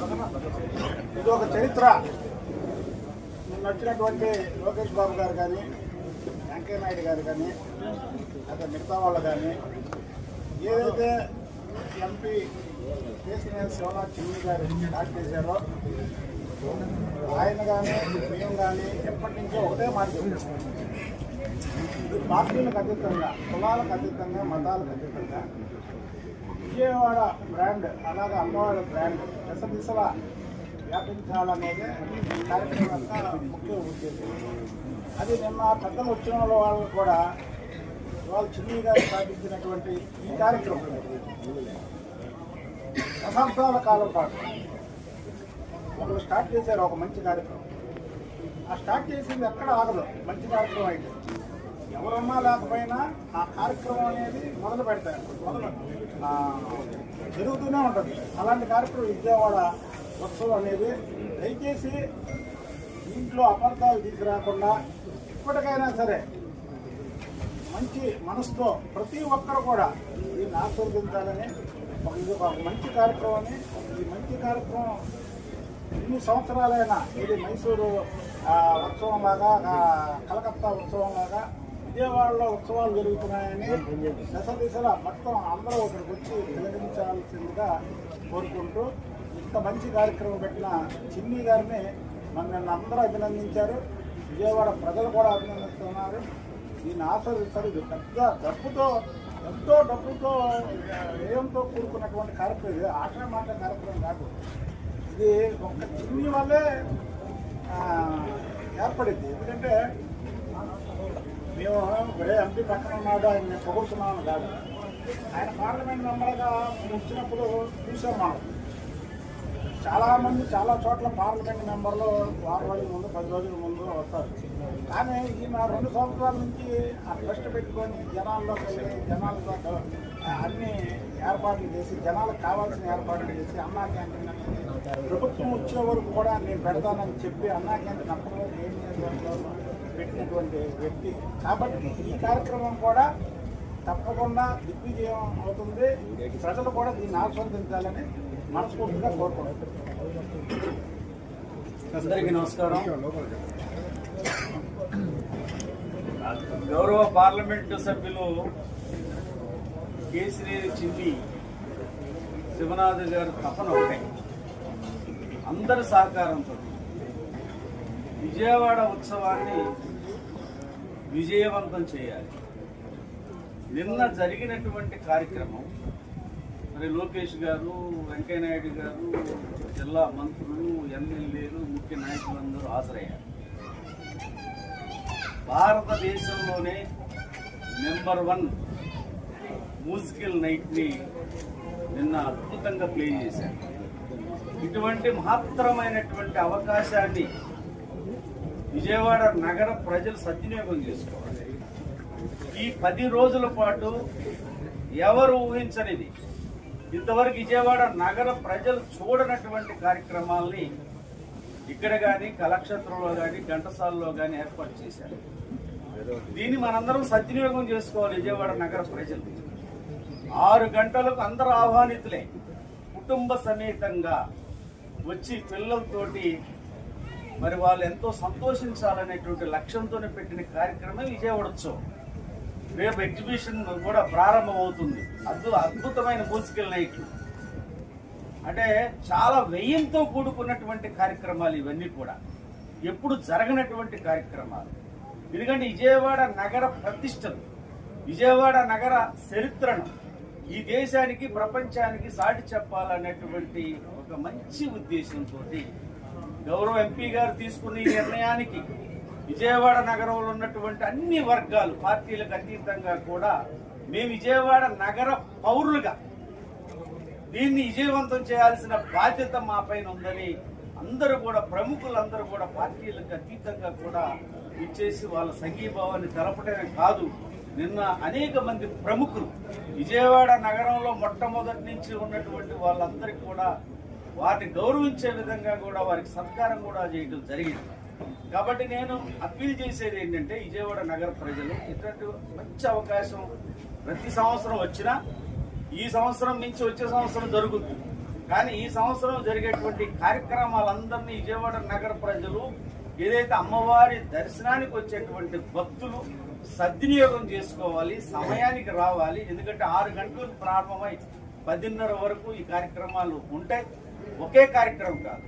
ఇది ఒక చరిత్ర. నచ్చినటువంటి లోకేష్ బాబు గారు కానీ వెంకయ్య నాయుడు గారు కానీ అక్కడ మిగతా వాళ్ళు కానీ ఏదైతే ఎంపీ కేసీఆర్ శివనాథ్ చిన్ని గారు స్టార్ట్ చేశారో ఆయన కానీ మేము కానీ ఎప్పటి నుంచో ఒకటే మాట చెప్తున్నాం ఇది పార్టీలకు అతీతంగా కులాలకు అతీతంగా మతాలకు అతీతంగా విజయవాడ బ్రాండ్ అలాగే అమ్మవారి బ్రాండ్ దశదిశలా వ్యాపించాలనేది కార్యక్రమం ముఖ్య ఉద్దేశం. అది నిన్న పెద్దలు వచ్చిన వాళ్ళు కూడా వాళ్ళు చిన్నగా స్థాపించినటువంటి ఈ కార్యక్రమం. దశాబ్దాల కాలం పాటు ఒకరు స్టార్ట్ చేశారు ఒక మంచి కార్యక్రమం. ఆ స్టార్ట్ చేసింది ఎక్కడ ఆగదు. మంచి కార్యక్రమం అయితే. ఎవరున్నా లేకపోయినా ఆ కార్యక్రమం అనేది మొదలు పెడతారు. మొదలు జరుగుతూనే ఉంటుంది. అలాంటి కార్యక్రమం విజయవాడ ఉత్సవం అనేది దయచేసి ఇంట్లో అబద్ధాలు తీసుకురాకుండా ఇప్పటికైనా సరే మంచి మనసుతో ప్రతి ఒక్కరు కూడా దీన్ని ఆస్వాదించాలని ఒక ఇది ఒక మంచి కార్యక్రమాన్ని ఈ మంచి కార్యక్రమం ఎన్ని సంవత్సరాలైనా ఇది మైసూరు ఉత్సవం లాగా కలకత్తా ఉత్సవం లాగా విజయవాడలో ఉత్సవాలు జరుగుతున్నాయని దశ దిశలా మొత్తం అందరూ ఒకరికి వచ్చి తిలకించాల్సిందిగా కోరుకుంటూ ఇంత మంచి కార్యక్రమం పెట్టిన చిన్ని గారిని మన అందరూ అభినందించారు. విజయవాడ ప్రజలు కూడా అభినందిస్తున్నారు. దీన్ని ఆస్వాదిస్తారు ఇది పెద్ద డబ్బుతో ఎంతో డబ్బుతో వ్యయంతో కూడుకున్నటువంటి కార్యక్రమం ఇది. ఆట కార్యక్రమం కాదు. ఇది ఒక చిన్ని వల్లే ఏర్పడింది. ఎందుకంటే మేము ఒరే ఎంపీ పక్కన ఉన్నాడు ఆయన మేము కాదు. ఆయన పార్లమెంట్ మెంబర్గా వచ్చినప్పుడు చూసాం మనం చాలామంది చాలా చోట్ల పార్లమెంట్ మెంబర్లు వారం రోజుల ముందు పది రోజుల ముందు వస్తారు. కానీ ఈయన రెండు సంవత్సరాల నుంచి ఆ ట్రస్ట్ పెట్టుకొని జనాల్లో వెళ్ళి జనాలతో అన్ని ఏర్పాట్లు చేసి జనాలకు కావాల్సిన ఏర్పాట్లు చేసి అన్నా క్యాంటీన్ అనేది ప్రభుత్వం వచ్చే వరకు కూడా నేను పెడతానని చెప్పి అన్నా క్యాంటీన్ అప్పటి వరకు ఏం చేసేవాళ్ళు పెట్టినటువంటి వ్యక్తి. కాబట్టి ఈ కార్యక్రమం కూడా తప్పకుండా దిగ్విజయం అవుతుంది. ప్రజలు కూడా దీన్ని ఆస్వాదించాలని మనస్ఫూర్తిగా కోరుకుంటున్నాం. అందరికీ నమస్కారం. గౌరవ పార్లమెంటు సభ్యులు కేసినేని చిన్ని శివనాథ్ గారి తపన ఒకటే. అందరి సహకారంతో. విజయవాడ ఉత్సవాన్ని విజయవంతం చేయాలి. నిన్న జరిగినటువంటి కార్యక్రమం మరి లోకేష్ గారు వెంకయ్యనాయుడు గారు జిల్లా మంత్రులు ఎమ్మెల్యేలు ముఖ్య నాయకులందరూ హాజరయ్యారు. భారతదేశంలోనే నెంబర్ వన్ మ్యూజికల్ నైట్ని నిన్న అద్భుతంగా ప్లే చేశారు. ఇటువంటి మహత్తరమైనటువంటి అవకాశాన్ని విజయవాడ నగర ప్రజలు సద్వినియోగం చేసుకోవాలి. ఈ పది రోజుల పాటు ఎవరు ఊహించనిది. ఇంతవరకు విజయవాడ నగర ప్రజలు చూడనటువంటి కార్యక్రమాల్ని ఇక్కడ కానీ కళాక్షేత్రంలో కానీ ఘంటసాలలో కానీ ఏర్పాటు చేశారు. దీన్ని మనందరం సద్వినియోగం చేసుకోవాలి విజయవాడ నగర ప్రజలు ఆరు గంటలకు అందరూ ఆహ్వానితులే. కుటుంబ సమేతంగా వచ్చి పిల్లలతోటి మరి వాళ్ళు ఎంతో సంతోషించాలనేటువంటి లక్ష్యంతోనే పెట్టిన కార్యక్రమం విజయవాడ ఉత్సవం రేపు ఎగ్జిబిషన్ కూడా ప్రారంభమవుతుంది. అద్భుత అద్భుతమైన మ్యూజికల్ నైట్లు అంటే చాలా వ్యయంతో కూడుకున్నటువంటి కార్యక్రమాలు ఇవన్నీ కూడా. ఎప్పుడు జరగనటువంటి కార్యక్రమాలు. ఎందుకంటే విజయవాడ నగర ప్రతిష్టలు విజయవాడ నగర చరిత్రను ఈ దేశానికి ప్రపంచానికి సాటి చెప్పాలనేటువంటి ఒక మంచి ఉద్దేశంతో గౌరవ ఎంపీ గారు తీసుకున్న ఈ నిర్ణయానికి విజయవాడ నగరంలో ఉన్నటువంటి అన్ని వర్గాలు పార్టీలకు అతీతంగా కూడా మేము విజయవాడ నగర పౌరులుగా దీన్ని విజయవంతం చేయాల్సిన బాధ్యత మా పైన ఉందని అందరూ కూడా ప్రముఖులందరూ కూడా పార్టీలకు అతీతంగా కూడా ఇచ్చేసి వాళ్ళ సంఘీభావాన్ని తెలపడమే కాదు నిన్న అనేక మంది ప్రముఖులు విజయవాడ నగరంలో మొట్టమొదటి నుంచి ఉన్నటువంటి వాళ్ళందరికీ కూడా వారిని గౌరవించే విధంగా కూడా వారికి సత్కారం కూడా చేయడం జరిగింది. కాబట్టి నేను అప్పీల్ చేసేది ఏంటంటే విజయవాడ నగర ప్రజలు ఇటువంటి మంచి అవకాశం ప్రతి సంవత్సరం వచ్చినా ఈ సంవత్సరం నుంచి వచ్చే సంవత్సరం జరుగుతుంది కానీ ఈ సంవత్సరం జరిగేటువంటి కార్యక్రమాలందరినీ విజయవాడ నగర ప్రజలు ఏదైతే అమ్మవారి దర్శనానికి వచ్చేటువంటి భక్తులు సద్వినియోగం చేసుకోవాలి సమయానికి రావాలి. ఎందుకంటే ఆరు గంటలకు ప్రారంభమై పదిన్నర వరకు ఈ కార్యక్రమాలు ఉంటాయి. ఒకే కార్యక్రమం కాదు.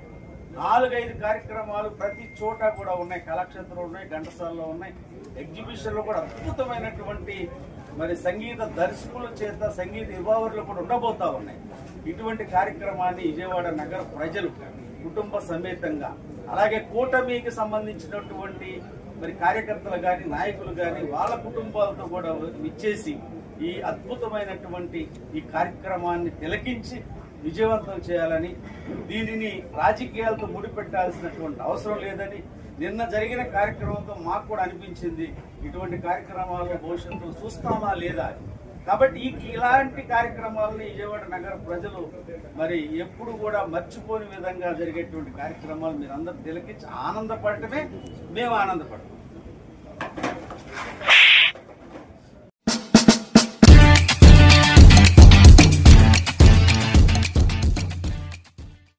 నాలుగైదు కార్యక్రమాలు ప్రతి చోట కూడా ఉన్నాయి. కళాక్షేత్రంలో ఉన్నాయి ఘంటసాలలో ఉన్నాయి. ఎగ్జిబిషన్లో కూడా అద్భుతమైనటువంటి మరి సంగీత దర్శకుల చేత సంగీత విభావర్లు కూడా ఉండబోతా ఉన్నాయి. ఇటువంటి కార్యక్రమాన్ని విజయవాడ నగర ప్రజలు కుటుంబ సమేతంగా అలాగే కూటమికి సంబంధించినటువంటి మరి కార్యకర్తలు కానీ నాయకులు కానీ వాళ్ళ కుటుంబాలతో కూడా ఇచ్చేసి ఈ అద్భుతమైనటువంటి ఈ కార్యక్రమాన్ని తిలకించి విజయవంతం చేయాలని దీనిని రాజకీయాలతో ముడిపెట్టాల్సినటువంటి అవసరం లేదని నిన్న జరిగిన కార్యక్రమంతో మాకు కూడా అనిపించింది. ఇటువంటి కార్యక్రమాలు భవిష్యత్తు చూస్తామా లేదా? కాబట్టి ఇలాంటి కార్యక్రమాలని విజయవాడ నగర ప్రజలు మరి ఎప్పుడు కూడా మర్చిపోని విధంగా జరిగేటువంటి కార్యక్రమాలు మీరు అందరూ తిలకించి ఆనందపడటమే మేము ఆనందపడతాం.